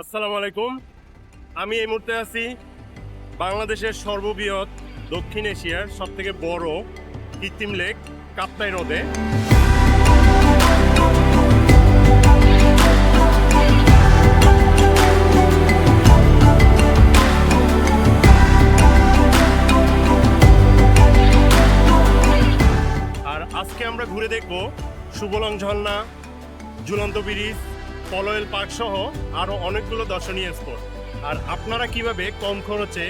আসসালামু আলাইকুম। আমি এই মুহূর্তে আছি বাংলাদেশের সর্ববৃহৎ দক্ষিণ এশিয়ার সবথেকে বড় কৃত্রিম লেক কাপ্তাই হ্রদে আর আজকে আমরা ঘুরে দেখব সুবলং ঝর্ণা, ঝুলন্ত ব্রিজ পলয়েল পার্ক সহ আরও অনেকগুলো দর্শনীয় স্পট। আর আপনারা কীভাবে কম খরচে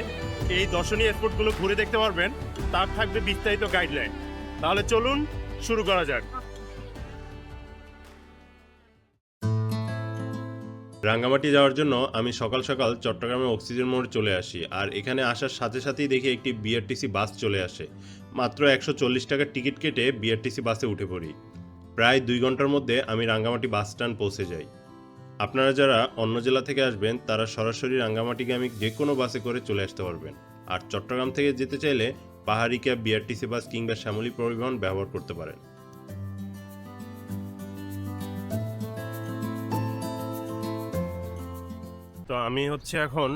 এই দর্শনীয় স্পটগুলো ঘুরে দেখতে পারবেন, তার থাকবে বিস্তারিত গাইডলাইন তাহলে চলুন শুরু করা যাক। রাঙ্গামাটি যাওয়ার জন্য আমি সকাল সকাল চট্টগ্রামে অক্সিজেন মোড় চলে আসি, আর এখানে আসার সাথে সাথেই দেখি একটি বিআরটিসি বাস চলে আসে। মাত্র একশো চল্লিশ টাকার টিকিট কেটে বিআরটিসি বাসে উঠে পড়ি। প্রায় দুই ঘণ্টার মধ্যে আমি রাঙ্গামাটি বাস স্ট্যান্ড পৌঁছে যাই। আপনারা যারা অন্য জেলা থেকে আসবেন, তারা সরাসরি রাঙ্গামাটিগামী যে কোনো বাসে করে চলে আসতে পারবেন। আর চট্টগ্রাম থেকে যেতে চাইলে পাহাড়ি ক্যাব, বিআরটিসি বাস কিংবা শ্যামলী পরিবহন ব্যবহার করতে পারেন। তো আমি হচ্ছে এখন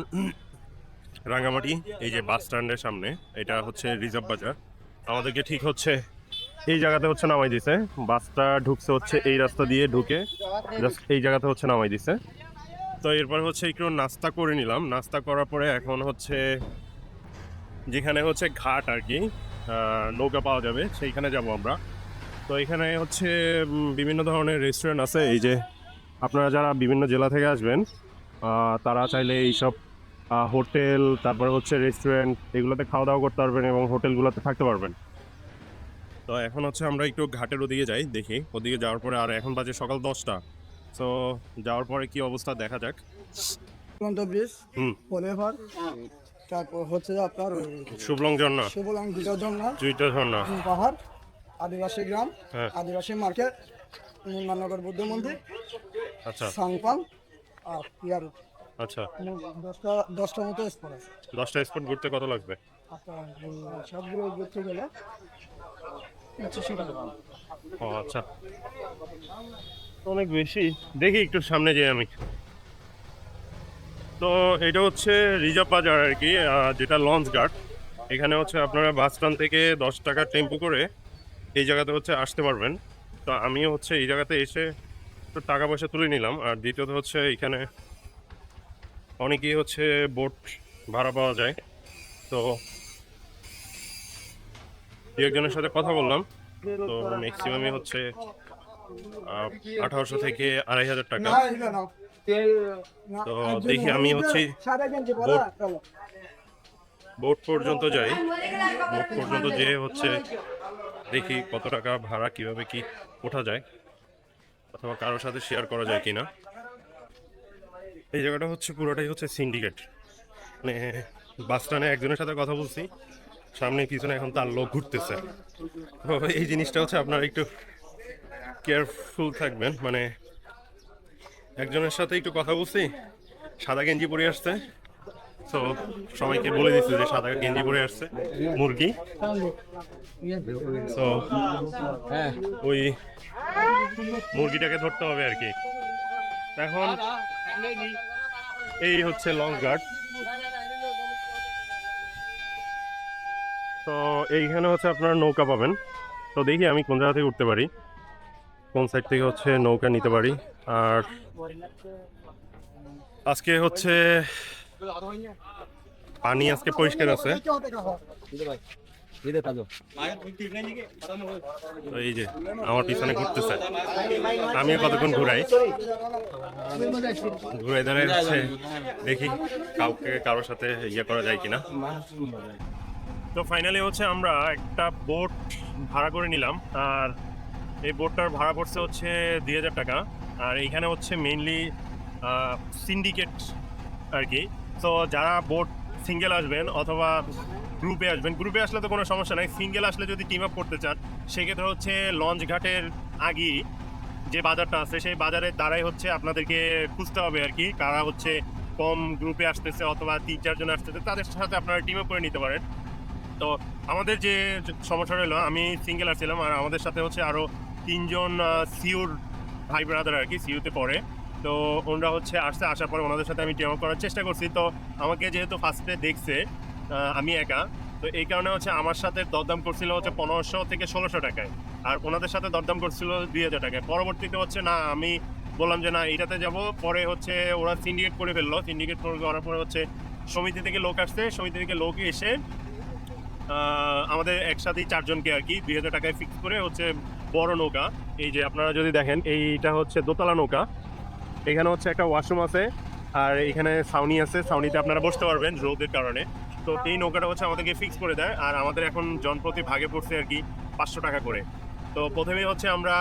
রাঙ্গামাটি, এই যে বাস স্ট্যান্ডের সামনে, এটা হচ্ছে রিজার্ভ বাজার। আমাদেরকে ঠিক হচ্ছে এই জায়গাতে হচ্ছে নামাই দিছে। বাসটা ঢুকছে হচ্ছে এই রাস্তা দিয়ে ঢুকে। জাস্ট এই জায়গাতে হচ্ছে নামাই দিছে। তো এরপর হচ্ছে একটু নাস্তা করে নিলাম। নাস্তা করার পরে এখন হচ্ছে যেখানে হচ্ছে ঘাট আর কি নৌকা পাওয়া যাবে, সেইখানে যাব আমরা। তো এখানে হচ্ছে বিভিন্ন ধরনের রেস্টুরেন্ট আছে। এই যে আপনারা যারা বিভিন্ন জেলা থেকে আসবেন তারা চাইলে এইসব হোটেল, তারপরে হচ্ছে রেস্টুরেন্ট এগুলোতে খাওয়া দাওয়া করতে পারবেন এবং হোটেলগুলোতে থাকতে পারবেন। তো এখন হচ্ছে আমরা একটু ঘাটের ওদিকে যাই দেখি। ওদিকে যাওয়ার পরে আর এখন বাজে সকাল দশটা। তো যাওয়ার পরে কি অবস্থা দেখা যাক। ব্রিজ হুম। তারপর হচ্ছে যে আপনার শুভলং ঝর্ণা। শিবলাং দুটার জন্য জুইটা ঝর্ণা। পাহাড় আদিবাসী গ্রাম হ্যাঁ। আদিবাসী মার্কেট নির্মাণনগর বুদ্ধ মন্দির আচ্ছা। সাংপাং আর ইয়ার আচ্ছা। দশটা দশটা মতো স্পট আছে। দশটা স্পট ঘুরতে কত লাগবে? সবগুলো ঘুরতে গেলে ও আচ্ছা। অনেক বেশি? দেখি একটু সামনে যাই আমি। তো এটা হচ্ছে রিজার্ভ বাজার আর কি যেটা লঞ্চ ঘাট। এখানে হচ্ছে আপনারা বাস স্ট্যান্ড থেকে দশ টাকা টেম্পো করে এই জায়গাতে হচ্ছে আসতে পারবেন। তো আমিও হচ্ছে এই জায়গাতে এসে একটু টাকা পয়সা তুলে নিলাম। আর দ্বিতীয়ত হচ্ছে এখানে অনেকেই হচ্ছে বোট ভাড়া পাওয়া যায়। তো দু একজনের সাথে কথা বললাম। তো ম্যাক্সিমামই হচ্ছে আঠারোশো থেকে আড়াই হাজার টাকা। তো দেখি আমি হচ্ছে বোট- পর্যন্ত যাই। বোট পর্যন্ত যেয়ে হচ্ছে দেখি কত টাকা ভাড়া কীভাবে কি ওঠা যায়, অথবা কারোর সাথে শেয়ার করা যায় কিনা। এই জায়গাটা হচ্ছে পুরোটাই হচ্ছে সিন্ডিকেট মানে বাস স্ট্যান্ডে একজনের সাথে কথা বলছি। সামনে পিছনে এখন তার লোক ঘুরতেছে। এই জিনিসটা হচ্ছে আপনারা একটু কেয়ারফুল থাকবেন মানে একজনের সাথে একটু কথা বলছি, সাদা গেঞ্জি পরে আসছে। তো সবাইকে বলে দিচ্ছে যে সাদা গেঞ্জি পরে আসছে, মুরগি। তো ওই মুরগিটাকে ধরতে হবে আর কি। এখন এই হচ্ছে লং গার্ড তো এইখানে হচ্ছে আপনারা নৌকা পাবেন। তো দেখি আমি কোন জায়গা থেকে উঠতে পারি। কোন সাইড থেকে হচ্ছে নৌকা নিতে পারি। আর আজকে হচ্ছে পানি আজকে পরিষ্কার আছে। এই যে, আমার পিছনে ঘুরতেছে। আমিও কতক্ষণ ঘুরাই? ঘুরাই দাঁড়ায় দেখি কাউকে, কারোর সাথে ইয়ে করা যায় কিনা। তো ফাইনালি হচ্ছে আমরা একটা বোট ভাড়া করে নিলাম, আর এই বোটটার ভাড়া পড়ছে হচ্ছে দুই হাজার টাকা, আর এইখানে হচ্ছে মেইনলি সিন্ডিকেট আর কি। তো যারা বোট সিঙ্গেল আসবেন অথবা গ্রুপে আসবেন গ্রুপে আসলে তো কোনো সমস্যা নাই সিঙ্গেল আসলে যদি টিম আপ করতে চান, সেক্ষেত্রে হচ্ছে লঞ্চ ঘাটের আগেই যে বাজারটা আছে, সেই বাজারের দ্বারাই হচ্ছে আপনাদেরকে খুঁজতে হবে আর কি। কারা হচ্ছে কম গ্রুপে আসতেছে অথবা তিন চারজন আসতেছে, তাদের সাথে আপনারা টিম আপ করে নিতে পারেন। তো আমাদের যে সমস্যা রইল আমি সিঙ্গেল আসছিলাম আর আমাদের সাথে হচ্ছে আরও তিনজন সিউর ভাই ব্রাদার আর কি সিউতে পড়ে। তো ওনারা হচ্ছে আসছে আসার পরে ওনাদের সাথে আমি টেমা করার চেষ্টা করছি। তো আমাকে যেহেতু ফার্স্টে দেখছে আমি একা, তো এই কারণে হচ্ছে আমার সাথে দরদাম করছিল হচ্ছে পনেরোশো থেকে ষোলোশো টাকায়। আর ওনাদের সাথে দরদাম করছিল দুই হাজার টাকায়। পরবর্তীতে হচ্ছে না, আমি বললাম যে না এটাতে যাব। পরে হচ্ছে ওরা সিন্ডিকেট করে ফেলল। সিন্ডিকেট করার পরে হচ্ছে সমিতি থেকে লোক আসছে। সমিতি থেকে লোক এসে আমাদের একসাথেই চারজনকে আর কি, দুই হাজার টাকায় ফিক্স করে হচ্ছে বড় নৌকা। এই যে আপনারা যদি দেখেন, এইটা হচ্ছে দোতলা নৌকা। এখানে হচ্ছে একটা ওয়াশরুম আছে, আর এখানে সাউনি আছে। সাউনিতে আপনারা বসতে পারবেন রোদের কারণে। তো এই নৌকাটা হচ্ছে আমাদেরকে ফিক্স করে দেয়, আর আমাদের এখন জনপ্রতি ভাগে পড়ছে আর কি পাঁচশো টাকা করে। তো প্রথমে হচ্ছে আমরা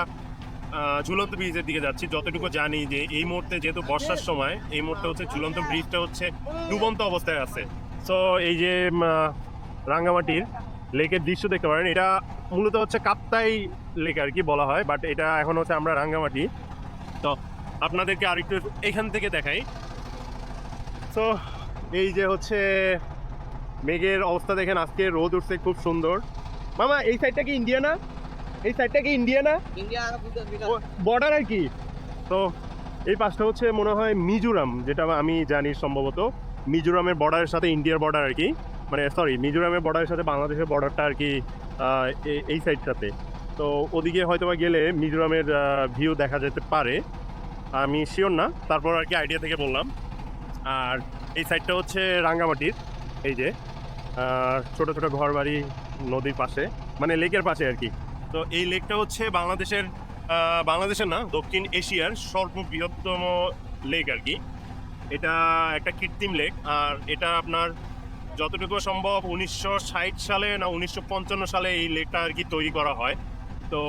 ঝুলন্ত ব্রিজের দিকে যাচ্ছি। যতটুকু জানি যে এই মুহূর্তে যেহেতু বর্ষার সময়, এই মুহূর্তে হচ্ছে ঝুলন্ত ব্রিজটা হচ্ছে ডুবন্ত অবস্থায় আছে। তো এই যে রাঙ্গামাটির লেকের দৃশ্য দেখতে পারেন। এটা মূলত হচ্ছে কাপ্তাই লেক আর কি বলা হয় বাট এটা এখন হচ্ছে আমরা রাঙ্গামাটি। তো আপনাদেরকে আরেকটু এখান থেকে দেখাই। তো এই যে হচ্ছে মেঘের অবস্থা দেখেন আজকে রোদ উঠছে খুব সুন্দর। মামা এই সাইডটা কি ইন্ডিয়া না? এই সাইডটা কি ইন্ডিয়া না? বর্ডার আর কি? তো এই পাশটা হচ্ছে মনে হয় মিজোরাম যেটা আমি জানি সম্ভবত। মিজোরামের বর্ডারের সাথে ইন্ডিয়ার বর্ডার আর কি। মানে সরি মিজোরামের বর্ডারের সাথে বাংলাদেশের বর্ডারটা আর কি এই সাইডটাতে তো ওদিকে হয়তো বা গেলে মিজোরামের ভিউ দেখা যেতে পারে। আমি শিওর না, তারপর আর কি আইডিয়া থেকে বললাম। আর এই সাইডটা হচ্ছে রাঙ্গামাটির, এই যে ছোট ছোট ঘর বাড়ি নদীর পাশে মানে লেকের পাশে আর কি। তো এই লেকটা হচ্ছে বাংলাদেশের বাংলাদেশের না, দক্ষিণ এশিয়ার সর্ববৃহত্তম লেক আর কি। এটা একটা কৃত্রিম লেক, আর এটা আপনার যতটুকু সম্ভব উনিশশো ষাট সালে না উনিশশো পঞ্চান্ন সালে এই লেকটা আর কি তৈরি করা হয়। তো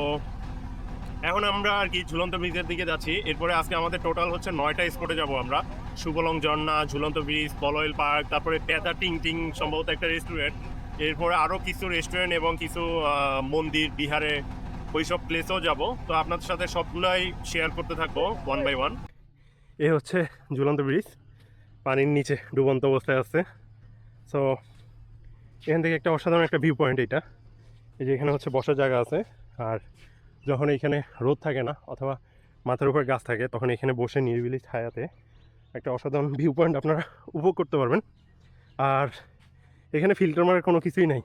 এখন আমরা আর কি ঝুলন্ত ব্রিজের দিকে যাচ্ছি। এরপরে আজকে আমাদের টোটাল হচ্ছে নয়টা স্পটে যাব আমরা। সুবলং ঝর্ণা, ঝুলন্ত ব্রিজ পলয়েল পার্ক, তারপরে তেতা টিং টিং সম্ভবত একটা রেস্টুরেন্ট এরপরে আরও কিছু রেস্টুরেন্ট এবং কিছু মন্দির, বিহারে ওইসব প্লেসেও যাব। তো আপনাদের সাথে সবগুলাই শেয়ার করতে থাকব ওয়ান বাই ওয়ান এ হচ্ছে ঝুলন্ত ব্রিজ। পানির নিচে ডুবন্ত অবস্থায় আছে। সো এখান থেকে একটা অসাধারণ একটা ভিউ পয়েন্ট এটা। এই যে এখানে হচ্ছে বসার জায়গা আছে। আর যখন এখানে রোদ থাকে না, অথবা মাথার উপর গাছ থাকে, তখন এখানে বসে নিরিবিলি ছায়াতে একটা অসাধারণ ভিউ পয়েন্ট আপনারা উপভোগ করতে পারবেন। আর এখানে ফিল্টার মারার কোনো কিছুই নাই।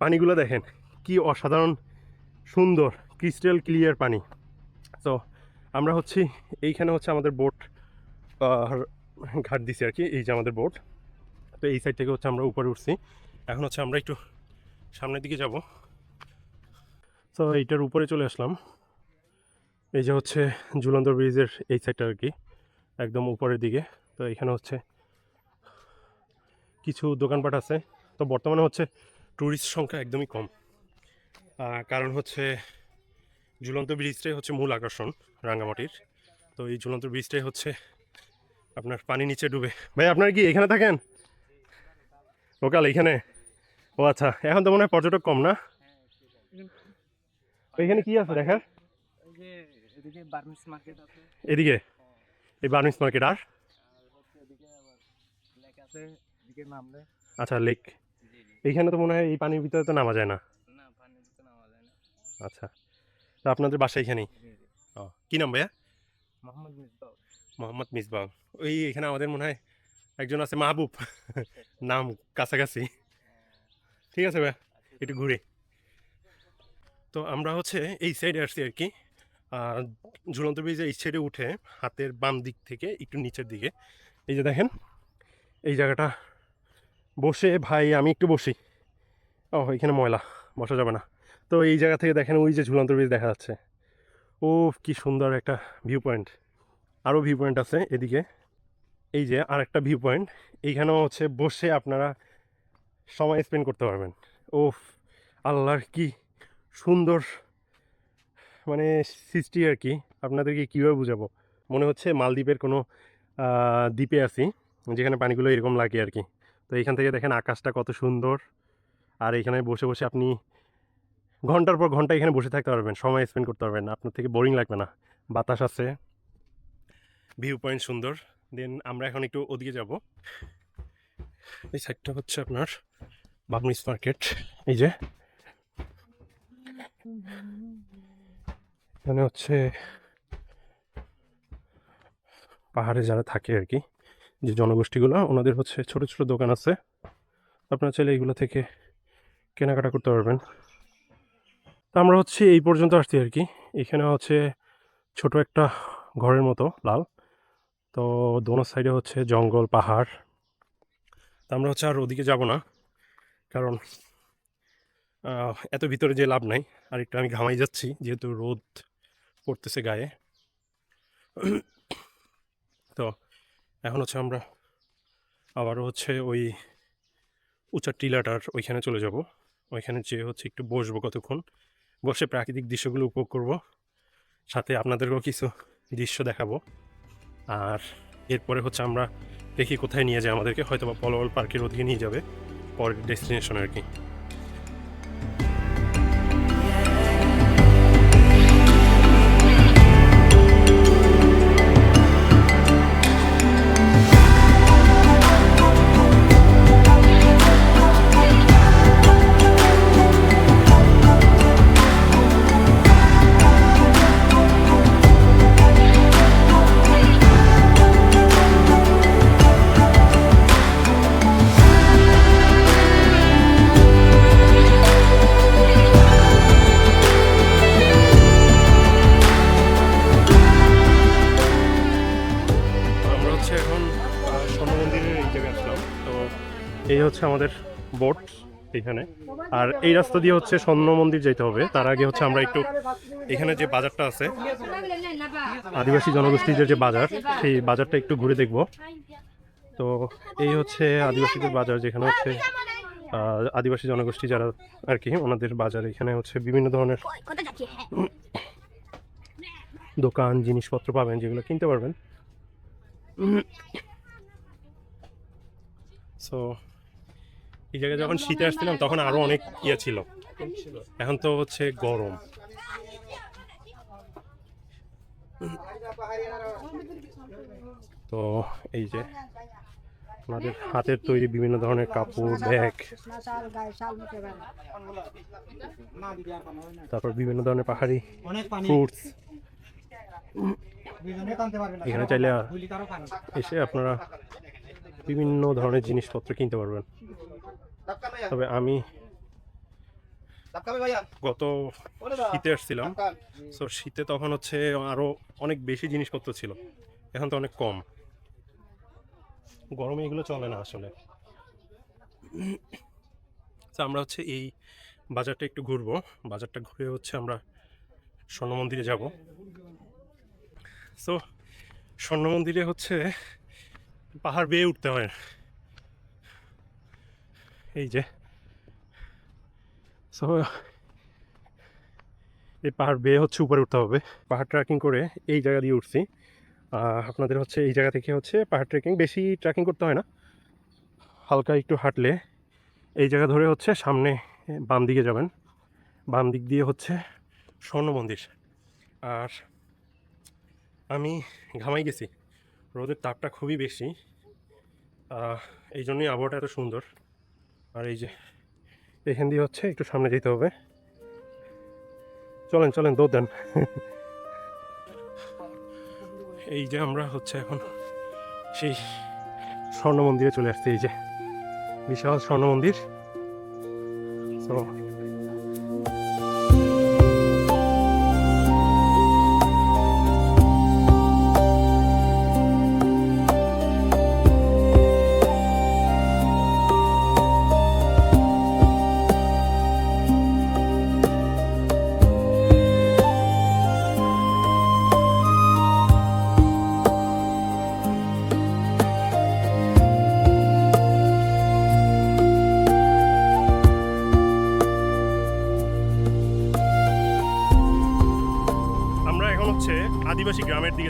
পানিগুলো দেখেন, কি অসাধারণ, সুন্দর ক্রিস্টাল ক্লিয়ার পানি। তো আমরা হচ্ছি, এইখানে হচ্ছে আমাদের বোট ঘাট দিছি আর কি, এই যে আমাদের বোট তো এই সাইড থেকে হচ্ছে আমরা উপরে উঠছি। এখন হচ্ছে আমরা একটু সামনের দিকে যাব। তো এইটার উপরে চলে আসলাম। এই যে হচ্ছে ঝুলন্ত ব্রিজের এই সাইডটা আর কি, একদম উপরের দিকে। তো এখানে হচ্ছে কিছু দোকানপাট আছে। তো বর্তমানে হচ্ছে ট্যুরিস্ট সংখ্যা একদমই কম। কারণ হচ্ছে ঝুলন্ত ব্রিজটাই হচ্ছে মূল আকর্ষণ রাঙ্গামাটির। তো এই ঝুলন্ত ব্রিজটাই হচ্ছে আপনার পানি নিচে ডুবে। ভাই, আপনারা কি এখানে থাকেন? লোকাল এইখানে ও আচ্ছা এখন তো মনে হয় পর্যটক কম না? তো এখানে কি আছে দেখার? এদিকে এই বার্মিস মার্কেট আর? আচ্ছা লেক। এইখানে তো মনে হয় এই পানির ভিতরে তো নামা যায় না? আচ্ছা তো আপনাদের বাসা এখানেই? ও কি নাম ভাইয়া? মোহাম্মদ মিসবাহ। মোহাম্মদ মিসবাহ। ওই এখানে আমাদের মনে হয় একজন আছে মাহবুব। নাম কাছাকাছি। ঠিক আছে ভাইয়া একটু ঘুরে। তো আমরা হচ্ছে এই সাইডে আসছি আর কি। ঝুলন্ত ব্রিজের এই সাইডে উঠে হাতের বাম দিক থেকে একটু নিচের দিকে। এই যে দেখেন এই জায়গাটা। বসে ভাই আমি একটু বসি। ও এখানে ময়লা বসা যাবে না। তো এই জায়গা থেকে দেখেন ওই যে ঝুলন্ত ব্রিজ দেখা যাচ্ছে। ও কি সুন্দর একটা ভিউ পয়েন্ট আরও ভিউ পয়েন্ট আছে এদিকে। এই যে আর একটা ভিউ পয়েন্ট, এইখানেও হচ্ছে বসে আপনারা সময় স্পেন্ড করতে পারবেন। ও আল্লাহর কি সুন্দর মানে সৃষ্টি আর কি। আপনাদেরকে কীভাবে বুঝাবো? মনে হচ্ছে মালদ্বীপের কোনো দ্বীপে আছি, যেখানে পানিগুলো এরকম লাগে আর কি। তো এইখান থেকে দেখেন আকাশটা কত সুন্দর। আর এখানে বসে বসে আপনি ঘণ্টার পর ঘণ্টা এখানে বসে থাকতে পারবেন, সময় স্পেন্ড করতে পারবেন। আপনার থেকে বোরিং লাগবে না। বাতাস আছে, ভিউ পয়েন্ট সুন্দর। দেন আমরা এখন একটু ওদিকে যাব। এই সাইডটা হচ্ছে আপনার বাবনিস মার্কেট এই যে। এখানে হচ্ছে পাহাড়ে যারা থাকে আর কি, যে জনগোষ্ঠীগুলো, ওনাদের হচ্ছে ছোট ছোট দোকান আছে। আপনারা চাইলে এইগুলো থেকে কেনাকাটা করতে পারবেন। তো আমরা হচ্ছে এই পর্যন্ত আসছি আর কি। এখানে হচ্ছে ছোট একটা ঘরের মতো, লাল। তো দোনো সাইডে হচ্ছে জঙ্গল, পাহাড়। তো আমরা হচ্ছে আর ওদিকে যাব না, কারণ এত ভিতরে যে লাভ নাই। আর একটু আমি ঘামাই যাচ্ছি, যেহেতু রোদ পড়তেছে গায়ে। তো এখন হচ্ছে আমরা আবারও হচ্ছে ওই উঁচা টিলাটার ওইখানে চলে যাব। ওইখানে যেয়ে হচ্ছে একটু বসবো কতক্ষণ। বসে প্রাকৃতিক দৃশ্যগুলো উপভোগ করব। সাথে আপনাদেরকেও কিছু দৃশ্য দেখাবো। আর এরপরে হচ্ছে আমরা দেখি কোথায় নিয়ে যায় আমাদেরকে। হয়তো বা পলওয়াল পার্কের ওদিকে নিয়ে যাবে, পরের ডেস্টিনেশন আর কি। এই হচ্ছে আমাদের বোট এখানে। আর এই রাস্তা দিয়ে হচ্ছে স্বর্ণ মন্দির যেতে হবে। তার আগে হচ্ছে আমরা একটু এখানে যে বাজারটা আছে, আদিবাসী জনগোষ্ঠীদের যে বাজার, সেই বাজারটা একটু ঘুরে দেখব। তো এই হচ্ছে আদিবাসীদের বাজার, যেখানে হচ্ছে আদিবাসী জনগোষ্ঠী যারা আর কি, ওনাদের বাজার। এখানে হচ্ছে বিভিন্ন ধরনের দোকান, জিনিসপত্র পাবেন, যেগুলো কিনতে পারবেন। সো এই জায়গায় যখন শীতে আসছিলাম তখন আরও অনেক ইয়ে ছিল। এখন তো হচ্ছে গরম। তো এই যে আমাদের হাতের তৈরি বিভিন্ন ধরনের কাপড় ব্যাগ তারপর বিভিন্ন ধরনের পাহাড়ি ফ্রুটস এখানে চাইলে এসে আপনারা বিভিন্ন ধরনের জিনিসপত্র কিনতে পারবেন। তবে আমি গত শীতে আসছিলাম। সো শীতে তখন হচ্ছে আরও অনেক বেশি জিনিসপত্র ছিল। এখন তো অনেক কম। গরমে এগুলো চলে না আসলে। তো আমরা হচ্ছে এই বাজারটা একটু ঘুরবো। বাজারটা ঘুরে হচ্ছে আমরা স্বর্ণ মন্দিরে যাব। সো স্বর্ণ মন্দিরে হচ্ছে পাহাড় বেয়ে উঠতে হয়। এই যে সো এই পাহাড় বেয়ে হচ্ছে উপরে উঠতে হবে। পাহাড় ট্রেকিং করে এই জায়গা দিয়ে উঠছি। আপনাদের হচ্ছে এই জায়গা থেকে হচ্ছে পাহাড় ট্রেকিং বেশি ট্রেকিং করতে হয় না। হালকা একটু হাঁটলে এই জায়গা ধরে হচ্ছে সামনে বাম দিকে যাবেন। বাম দিক দিয়ে হচ্ছে স্বর্ণ মন্দির। আর আমি ঘামাই গেছি। রোদের তাপটা খুবই বেশি। এই জন্যই আবহাওয়াটা এত সুন্দর। আর এই যে, এখান দিয়ে হচ্ছে একটু সামনে যেতে হবে। চলেন চলেন, দৌড় দেন। এই যে আমরা হচ্ছে এখন সেই স্বর্ণ মন্দিরে চলে আসছি, এই যে বিশাল স্বর্ণ মন্দির। তো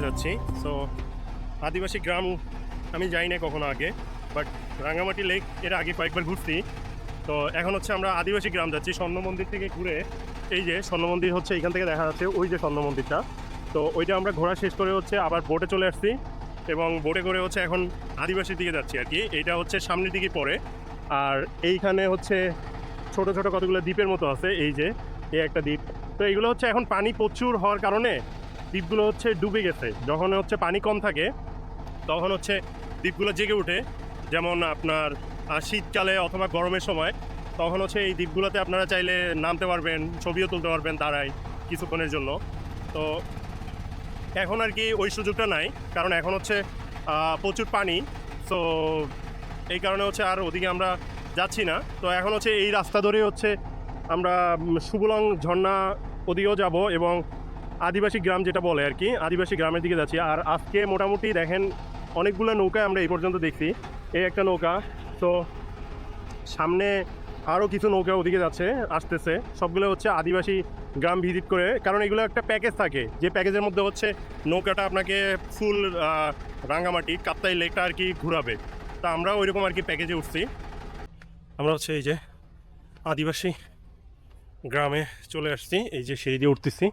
যাচ্ছি। সো আদিবাসী গ্রাম, আমি যাই না কখনো আগে বাট রাঙামাটি লেক এর আগে কয়েকবার ঘুরছি। তো এখন হচ্ছে আমরা আদিবাসী গ্রাম যাচ্ছি, স্বর্ণ মন্দির থেকে ঘুরে এই যে স্বর্ণ মন্দির হচ্ছে এখান থেকে দেখা যাচ্ছে ওই যে স্বর্ণ মন্দিরটা। তো ওইটা আমরা ঘোরা শেষ করে হচ্ছে আবার বোটে চলে আসছি এবং বোটে করে হচ্ছে এখন আদিবাসীর দিকে যাচ্ছি আর কি। এইটা হচ্ছে সামনের দিকে পড়ে। আর এইখানে হচ্ছে ছোট ছোট কতগুলো দ্বীপের মতো আছে, এই যে, এই একটা দ্বীপ। তো এগুলো হচ্ছে এখন পানি প্রচুর হওয়ার কারণে দ্বীপগুলো হচ্ছে ডুবে গেছে। যখন হচ্ছে পানি কম থাকে, তখন হচ্ছে দ্বীপগুলো জেগে ওঠে যেমন আপনার শীতকালে অথবা গরমের সময়, তখন হচ্ছে এই দ্বীপগুলোতে আপনারা চাইলে নামতে পারবেন, ছবিও তুলতে পারবেন দাঁড়ায় কিছুক্ষণের জন্য। তো এখন আর কি ওই সুযোগটা নাই, কারণ এখন হচ্ছে প্রচুর পানি। তো এই কারণে হচ্ছে আর ওদিকে আমরা যাচ্ছি না। তো এখন হচ্ছে এই রাস্তা ধরে হচ্ছে আমরা সুবলং ঝর্ণা ওদিকেও যাব এবং আদিবাসী গ্রাম যেটা বলে আর কি, আদিবাসী গ্রামের দিকে যাচ্ছি। আর আজকে মোটামুটি দেখেন, অনেকগুলো নৌকা আমরা এই পর্যন্ত দেখছি। এই একটা নৌকা, তো সামনে আরও কিছু নৌকা ওদিকে যাচ্ছে, আসতেছে। সবগুলো হচ্ছে আদিবাসী গ্রাম ভিজিট করে, কারণ এগুলো একটা প্যাকেজ থাকে। যে প্যাকেজের মধ্যে হচ্ছে নৌকাটা আপনাকে ফুল রাঙ্গামাটি, কাপ্তাই লেকটা আর কি ঘুরাবে। তা আমরা ওইরকম আর কি প্যাকেজে উঠছি। আমরা হচ্ছে এই যে আদিবাসী গ্রামে চলে আসছি, এই যে সিঁড়ি দিয়ে উঠতেছি।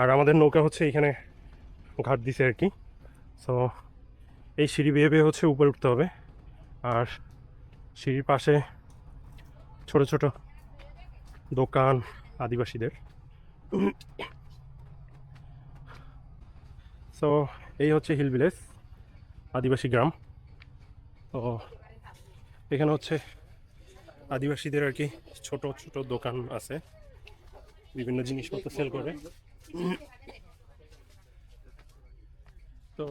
আর আমাদের নৌকা হচ্ছে এখানে ঘাট দিছে আর কি। সো এই সিঁড়ি বেয়ে বেয়ে হচ্ছে উপরে উঠতে হবে। আর সিঁড়ির পাশে ছোট ছোট দোকান আদিবাসীদের। সো এই হচ্ছে হিল ভিলেজ আদিবাসী গ্রাম। তো, এখানে হচ্ছে আদিবাসীদের আর কি ছোট ছোট দোকান আছে। বিভিন্ন জিনিসপত্র সেল করে। তো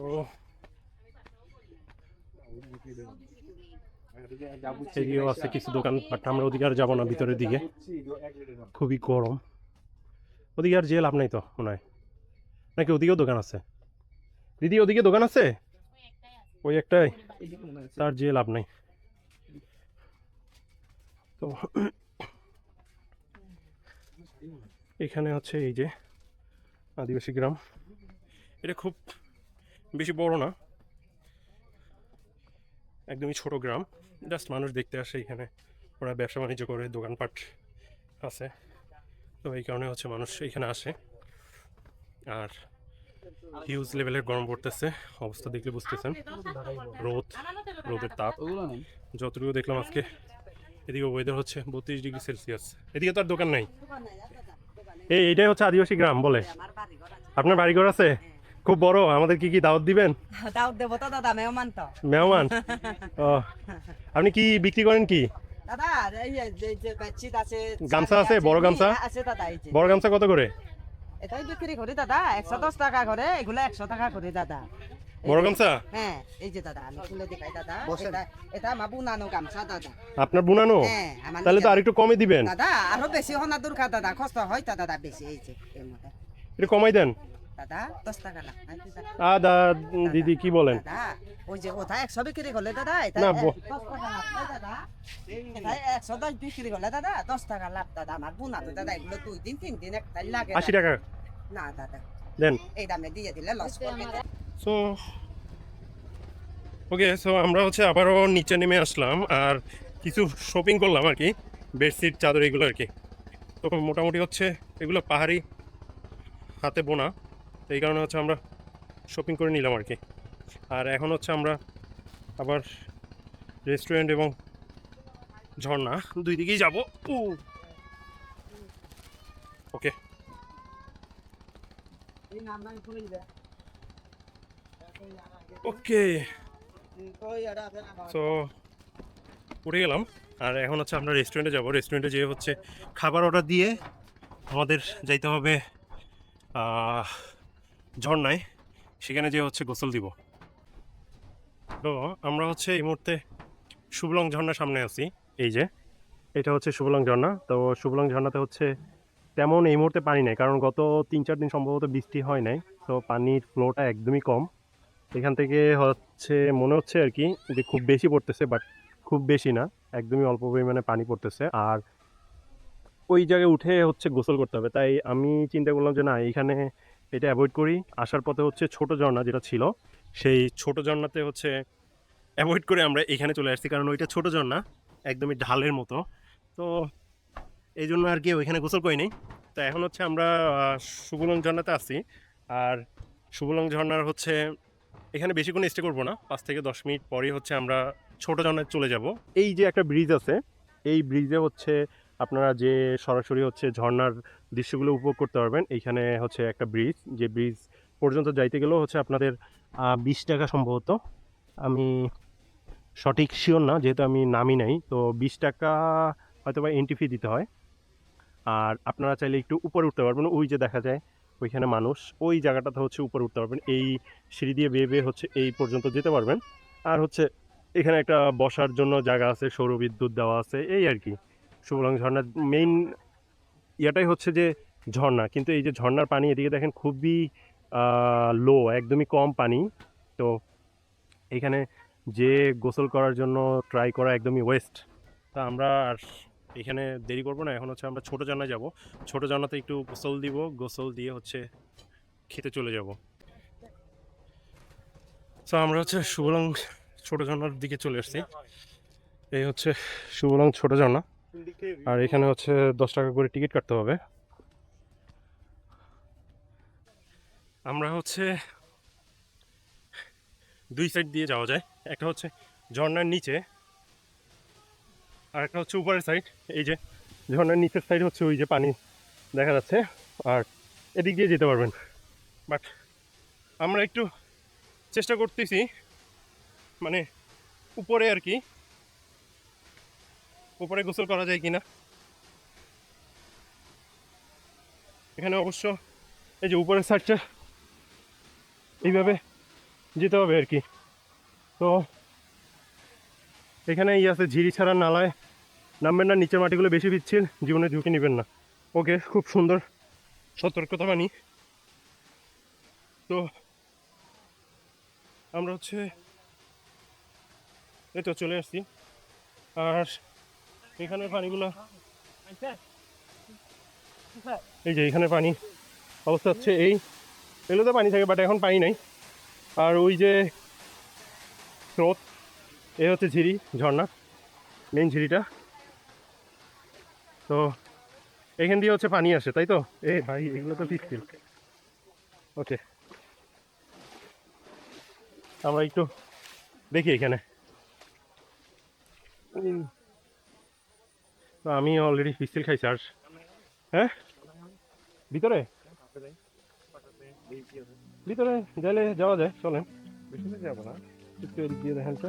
এদিকেও আছে কিছু দোকান, বাট আমরা ওদিকে আর যাব না, ভিতরের দিকে। খুবই গরম। ওদিকে আর যেয়ে লাভ নাই তো, মনে হয়। নাকি ওদিকেও দোকান আছে? দিদি, ওদিকে দোকান আছে? ওই একটাই। তার যেয়ে লাভ নাই। তো এখানে হচ্ছে এই যে আদিবাসী গ্রাম। এটা খুব বেশি বড় না। একদমই ছোট গ্রাম। জাস্ট মানুষ দেখতে আসে এখানে। ওরা ব্যবসা বাণিজ্য করে, দোকানপাট আছে। তো এই কারণে হচ্ছে মানুষ এখানে আসে। আর হিউজ লেভেলের গরম পড়তেছে। অবস্থা দেখলে বুঝতেছেন। রোদ, রোদের তাপ। যতটুকু দেখলাম আজকে, এদিকে ওয়েদার হচ্ছে বত্রিশ ডিগ্রি সেলসিয়াস এদিকে তো আর দোকান নাই। এই এইটাই হচ্ছে আদিবাসী গ্রাম বলে। আপনার বাড়িঘর আছে? খুব বড় আমাদের কি কি দাওয়াত দিবেন? দাওয়াত দেব তো দাদা মেহমান তো। মেহমান? ও আপনি কি বিক্রি করেন কি? দাদা এই যে- বেডশিট আছে গামছা আছে, বড় গামছা? আছে দাদা এই যে। বড় গামছা কত করে? এটাই বিক্রি করি দাদা একশো দশ টাকা করে এগুলা 100 টাকা করে দাদা। বড় গামছা? হ্যাঁ এই যে দাদা আমি খুলে দেখাই দাদা। এটা এটা আমার বুনানো গামছা দাদা। আপনার বুনানো? হ্যাঁ আমার তাহলে তো আরেকটু কমে দিবেন। দাদা আরও বেশি হনা দরকার দাদা। কষ্ট হয় তা দাদা বেশি এই যে একটু কমাই দেন। দাদা দশ টাকা লাখ নাই দা দিদি কি বলেন? ওই যে ওটা একশো বিক্রি করলে দাদা এটা না, এক- দাদা। একশো দশ বিক্রি করলে দাদা দশ টাকা লাভ দাদা আমার বুনাতো দাদা এগুলো দুই দিন তিন দিন একটাই লাগে আশি। টাকা। না দাদা। দেন। এই দামে দিয়ে দিলে লস করবে। সো ওকে সো আমরা হচ্ছে আবারও নিচে নেমে আসলাম আর কিছু শপিং করলাম আর কি বেডশিট চাদর এগুলো আর কি। তো মোটামুটি হচ্ছে এগুলো পাহাড়ি হাতে বোনা তো এই কারণে হচ্ছে আমরা শপিং করে নিলাম আর কি। আর এখন হচ্ছে আমরা আবার রেস্টুরেন্ট এবং ঝর্ণা দুই দিকেই যাব। ওকে উঠে গেলাম। আর এখন হচ্ছে আমরা রেস্টুরেন্টে যাব। রেস্টুরেন্টে যেয়ে হচ্ছে খাবার অর্ডার দিয়ে আমাদের যাইতে হবে আহ, ঝর্ণায়। সেখানে যেয়ে হচ্ছে গোসল দিব। তো আমরা হচ্ছে এই মুহূর্তে শুভলং ঝর্ণার সামনে আছি। এই যে এটা হচ্ছে শুভলং ঝর্ণা। তো শুভলং ঝর্ণাতে হচ্ছে তেমন এই মুহূর্তে পানি নেই, কারণ গত তিন চার দিন সম্ভবত বৃষ্টি হয় নাই। তো পানির ফ্লোটা একদমই কম। এখান থেকে হচ্ছে, মনে হচ্ছে আর কি যে খুব বেশি পড়তেছে বাট খুব বেশি না। একদমই অল্প পরিমাণে পানি পড়তেছে। আর ওই জায়গায় উঠে হচ্ছে গোসল করতে হবে। তাই আমি চিন্তা করলাম যে না এখানে এটা অ্যাভয়েড করি। আসার পথে হচ্ছে ছোট ঝর্ণা যেটা ছিল, সেই ছোট ঝর্ণাতে হচ্ছে অ্যাভয়েড করে আমরা এখানে চলে আসছি। কারণ ওইটা ছোট ঝর্ণা, একদমই ঢালের মতো। তো এই জন্য আর কি ওইখানে গোসল করিনি তো এখন হচ্ছে আমরা সুবলং ঝর্ণাতে আছি। আর সুবলং ঝর্ণার হচ্ছে, এখানে বেশিক্ষণ স্টে করব না। পাঁচ থেকে দশ মিনিট পরেই হচ্ছে আমরা ছোট ঝর্ণায় চলে যাব। এই যে একটা ব্রিজ আছে, এই ব্রিজে হচ্ছে আপনারা যে সরাসরি হচ্ছে ঝর্ণার দৃশ্যগুলো উপভোগ করতে পারবেন, এইখানে হচ্ছে একটা ব্রিজ যে ব্রিজ পর্যন্ত যাইতে গেলেও হচ্ছে আপনাদের বিশ টাকা সম্ভবত। আমি সঠিক শিওর না, যেহেতু আমি নামি নাই, তো বিশ টাকা হয়তো বা এন্ট্রি ফি দিতে হয়। আর আপনারা চাইলে একটু উপরে উঠতে পারবেন, ওই যে দেখা যায় ওইখানে মানুষ, ওই জায়গাটাতে হচ্ছে উপরে উঠতে পারবেন, এই সিঁড়ি দিয়ে বেয়ে বেয়ে হচ্ছে এই পর্যন্ত যেতে পারবেন। আর হচ্ছে এখানে একটা বসার জন্য জায়গা আছে সৌরবিদ্যুৎ দেওয়া আছে, এই আর কি। সুবলং ঝর্ণার মেইন ইয়াটাই হচ্ছে যে ঝর্ণা, কিন্তু এই যে ঝর্ণার পানি এদিকে দেখেন খুবই লো একদমই কম পানি। তো এখানে যে গোসল করার জন্য ট্রাই করা একদমই ওয়েস্ট তা আমরা আর এখানে দেরি করব না। এখন হচ্ছে আমরা ছোটো জানায় যাব। ছোটো জানাতে একটু গোসল দিব। গোসল দিয়ে হচ্ছে খেতে চলে যাব। তো আমরা হচ্ছে সুবলং ছোটো ঝর্ণার দিকে চলে এসেছি এই হচ্ছে সুবলং ছোটো ঝর্ণা আর এখানে হচ্ছে দশ টাকা করে টিকিট কাটতে হবে। আমরা হচ্ছে দুই সাইড দিয়ে যাওয়া যায়। একটা হচ্ছে ঝর্ণার নিচে। আর একটা হচ্ছে উপরের সাইড এই যে ঝর্ণার নিচের সাইড হচ্ছে ওই যে পানি দেখা যাচ্ছে, আর এদিক দিয়ে যেতে পারবেন। বাট আমরা একটু চেষ্টা করতেছি মানে উপরে আর কি, উপরে গোসল করা যায় কিনা। এখানে অবশ্য এই যে উপরের সাইডটা এইভাবে যেতে হবে আর কি। তো এখানে এই আছে ঝিরি ছাড়া নালায় নামবেন না, নিচের মাটিগুলো বেশি পিচ্ছিল জীবনে ঝুঁকি নেবেন না। ওকে, খুব সুন্দর সতর্কতা মানি তো আমরা হচ্ছে, এই তো চলে আসছি। আর এখানে পানিগুলো, এই যে এখানে পানি, অবস্থা হচ্ছে এই। এগুলোতে পানি থাকে বাট এখন পানি নাই। আর ওই যে স্রোত, এ হচ্ছে ঝিরি, ঝর্ণা মেন ঝিরিটা। তো এখান দিয়ে হচ্ছে পানি আসে তাই তো? এ ভাই এগুলো তো পিচ্ছিল ওকে আমরা একটু দেখি এখানে। তো আমি অলরেডি পিস্তিল খাইছি আর হ্যাঁ? ভিতরে? ভিতরে গেলে যাওয়া যায় চলেন। ভিতরে যাব না একটু এদিক দিয়ে দেখেন তো।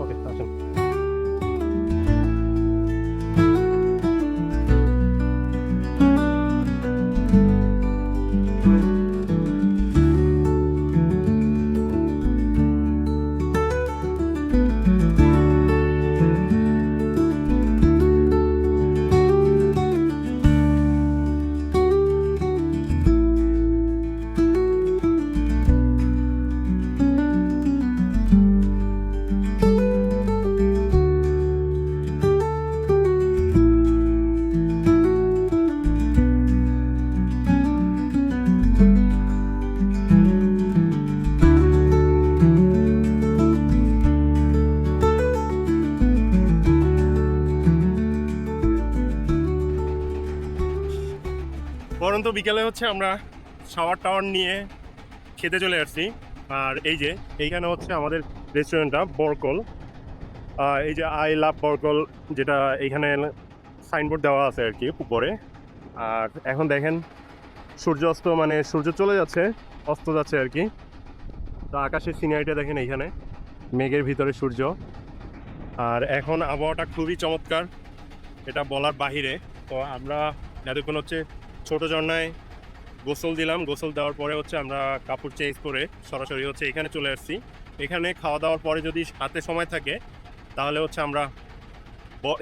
ওকে আসেন। বিকেলে হচ্ছে আমরা শাওয়ার টাওয়ার নিয়ে খেতে চলে আসছি। আর এই যে, এইখানে হচ্ছে আমাদের রেস্টুরেন্টটা বরকল। এই যে আই লাভ বরকল, যেটা এইখানে সাইনবোর্ড দেওয়া আছে আর কি উপরে। আর এখন দেখেন সূর্য অস্ত মানে সূর্য চলে যাচ্ছে, অস্ত যাচ্ছে আর কি। তো আকাশের সিনারিটা দেখেন এইখানে, মেঘের ভিতরে সূর্য। আর এখন আবহাওয়াটা খুবই চমৎকার, এটা বলার বাহিরে। তো আমরা এতক্ষণ হচ্ছে ছোট ঝর্ণায় গোসল দিলাম। গোসল দেওয়ার পরে হচ্ছে আমরা কাপড় চেঞ্জ করে সরাসরি হচ্ছে এখানে চলে আসছি। এখানে খাওয়া দাওয়ার পরে যদি হাতে সময় থাকে, তাহলে হচ্ছে আমরা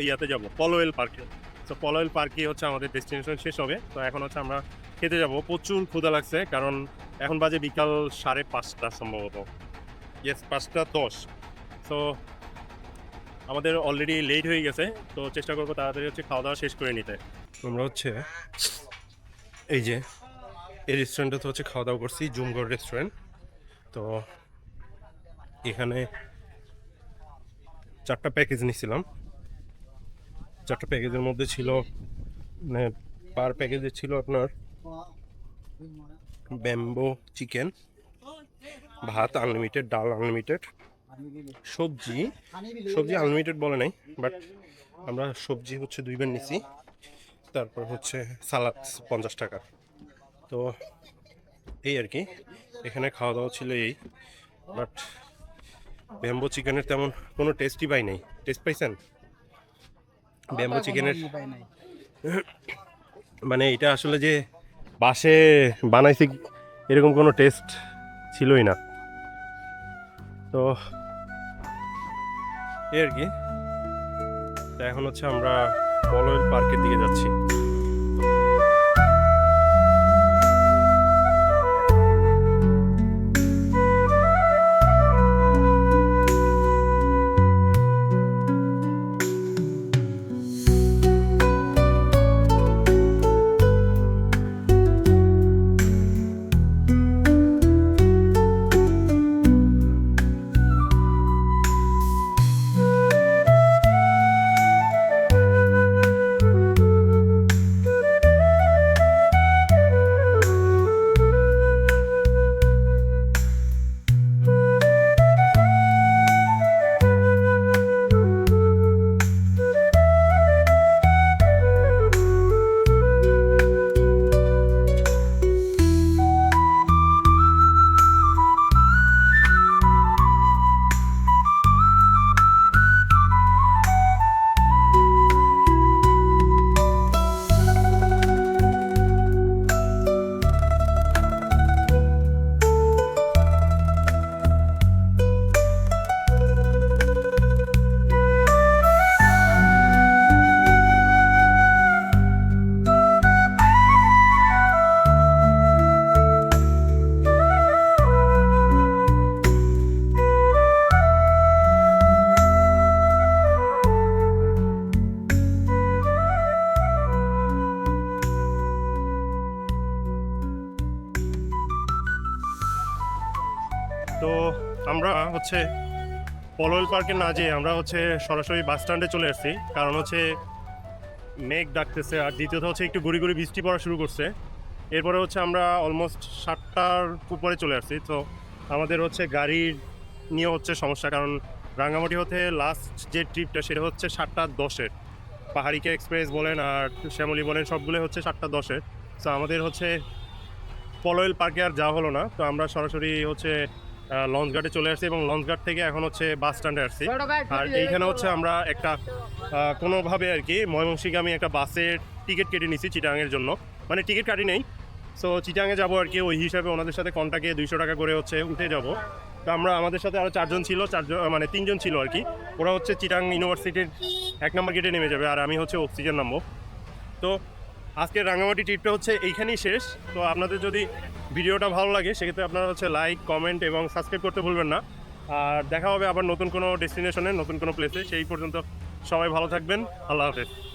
ইয়াতে যাব পলোয়েল পার্কে। তো পলোয়েল পার্কে হচ্ছে আমাদের ডেস্টিনেশন শেষ হবে। তো এখন হচ্ছে আমরা খেতে যাব। প্রচুর ক্ষুধা লাগছে, কারণ এখন বাজে বিকাল সাড়ে পাঁচটা সম্ভবত। ইয়েস পাঁচটা দশ। তো আমাদের অলরেডি লেট হয়ে গেছে। তো চেষ্টা করব তাড়াতাড়ি হচ্ছে খাওয়া দাওয়া শেষ করে নিতে। আমরা হচ্ছে এই যে, এই রেস্টুরেন্টে তো হচ্ছে খাওয়া দাওয়া করছি, জুমগড় রেস্টুরেন্ট তো এখানে চারটা প্যাকেজ নিয়েছিলাম চারটা প্যাকেজের মধ্যে ছিল মানে পার প্যাকেজে ছিল আপনার ব্যাম্বো চিকেন ভাত আনলিমিটেড ডাল আনলিমিটেড সবজি। সবজি আনলিমিটেড বলে নাই বাট আমরা সবজি হচ্ছে দুইবার নিছি। তারপর হচ্ছে সালাদ পঞ্চাশ টাকা। তো এই আর কি এখানে খাওয়া দাওয়া ছিল এই। বাট ব্যাম্বো চিকেনের তেমন কোনো টেস্টই পাই নাই। টেস্ট পাইছেন? ব্যাম্বো চিকেনের মানে এটা আসলে যে বাসে বানাইছে এরকম কোনো টেস্ট ছিলই না। তো এই আর কি তো এখন হচ্ছে আমরা পলয়েল পার্কের দিকে যাচ্ছি। হচ্ছে পলওয়েল পার্কে না যেয়ে আমরা হচ্ছে সরাসরি বাস স্ট্যান্ডে চলে আসছি। কারণ হচ্ছে মেঘ ডাকতেছে আর দ্বিতীয়ত হচ্ছে একটু গুড়ি গুড়ি বৃষ্টি পড়া শুরু করছে। এরপরে হচ্ছে আমরা অলমোস্ট সাতটার উপরে চলে আসছি। তো আমাদের হচ্ছে গাড়ির নিয়ে হচ্ছে সমস্যা, কারণ রাঙ্গামাটি হতে লাস্ট যে ট্রিপটা সেটা হচ্ছে সাতটা দশের। পাহাড়িকে এক্সপ্রেস বলেন আর শ্যামলি বলেন, সবগুলো হচ্ছে সাতটা দশের। তো আমাদের হচ্ছে পলওয়েল পার্কে আর যাওয়া হলো না। তো আমরা সরাসরি হচ্ছে লঞ্চ ঘাটে চলে আসছি এবং লঞ্চ ঘাট থেকে এখন হচ্ছে বাস স্ট্যান্ডে আসছি। আর এইখানে হচ্ছে আমরা একটা কোনোভাবে আর কি ময়মনসিংহে একটা বাসের টিকিট কেটে নিছি চিটাঙের জন্য। মানে টিকিট কাটি নেই। সো চিটাঙে যাব আর কি ওই হিসাবে ওনাদের সাথে কন্টাক্টে দুইশো টাকা করে হচ্ছে উঠে যাব। তো আমরা আমাদের সাথে আরও চারজন ছিল চারজন মানে তিনজন ছিল আর কি। ওরা হচ্ছে চিটাং ইউনিভার্সিটির এক নম্বর গেটে নেমে যাবে আর আমি হচ্ছে অক্সিজেন নামবো। তো আজকের রাঙামাটি ট্রিপটা হচ্ছে এইখানেই শেষ। তো আপনাদের যদি ভিডিওটা ভালো লাগে, সেক্ষেত্রে আপনারা হচ্ছে লাইক কমেন্ট এবং সাবস্ক্রাইব করতে ভুলবেন না। আর দেখা হবে আবার নতুন কোনো ডেস্টিনেশনে নতুন কোনো প্লেসে সেই পর্যন্ত সবাই ভালো থাকবেন। আল্লাহ হাফেজ।